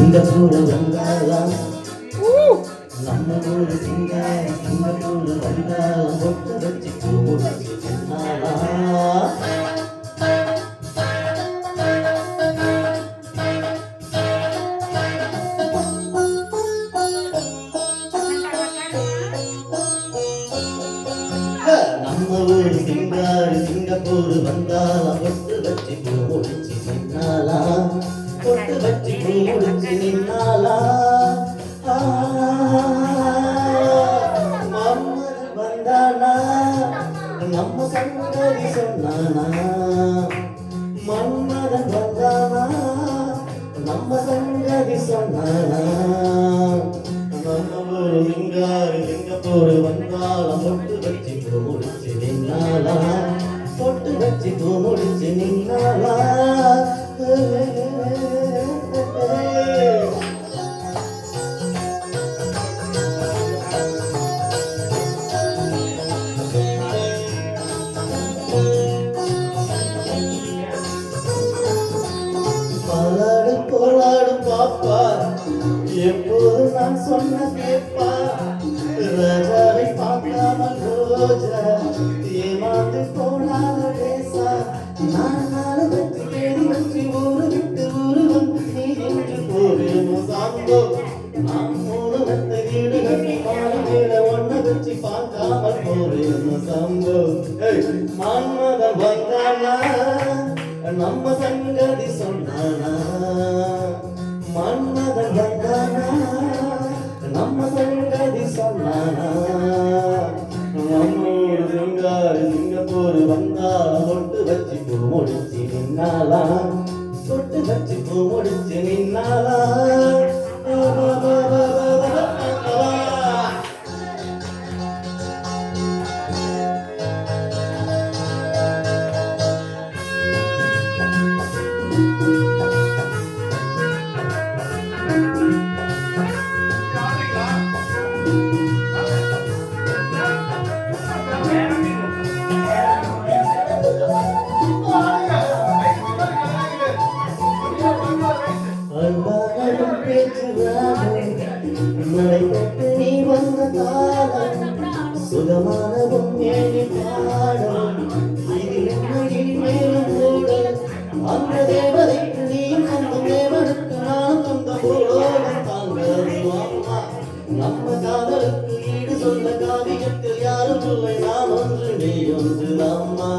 Singapore வந்தாலும் நம்ம ஊரு சிங்கார சிங்கப்பூர் வந்தாலும் பொட்டு வச்சு பூ நம்ம ஊர் சிங்காரு சிங்கப்பூர் வந்தாலும் சங்கதி சொன்னானா மன்மதன் வந்தானா? நம்ம சங்கதி சொன்னானா நம்ம ஊரு சிங்காரி சிங்கப்பூர் வந்தாலாம் பொட்டு வச்சு பூ முடிச்சு நின்னாலா பொட்டு வச்சு பூ முடிச்சு நின்னாலா எப்போது நான் சொன்ன கேட்பா ராஜாவை பார்க்காமல் ரோஜா ஏமாந்து போனால பேசா நான் நாலு வெற்றி தேடி வச்சு ஊரு விட்டு ஊரு வந்து நீ என்று போவேணும் சாந்தோ நான் மூணு வெத்த வீடு கட்டி மாடு மேல ஒண்ணு வச்சு பார்க்காமல் போவேணும் சாந்தோ மன்மதம் வந்தானா நம்ம சங்கதி சொன்னானா? பொட்டு வச்சு பூ முடிச்சு நின்னாலா thank you நடைபெற்று நீ வந்த காலம் சுகமானவும் ஏழி பாடம் இது என்ன இனிமேலும் கூட அந்த தேவதைக்கு நீயும் அந்த தேவனுக்கு நான் சொந்த பூலோகம் தாங்கிறது நம்ம காதலுக்கு ஈடு சொல்ல காவியத்தில் யாரும் நான் ஒன்று நீ ஒன்று அம்மா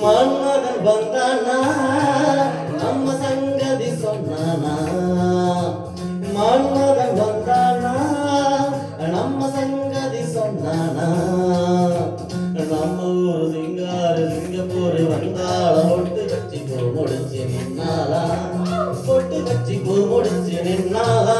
மன்மதன் வந்தானா? நம்ம சங்கதி சொன்னானா? மன்மதன் வந்தானா? நம்ம சங்கதி சொன்னானா? நம்ம ஊர் சிங்கார சிங்கப்பூர் வந்தாள? பொட்டு வச்சு பூ முடிச்சு நின்னாலா பொட்டு வச்சு பூ முடிச்சு நின்னாலா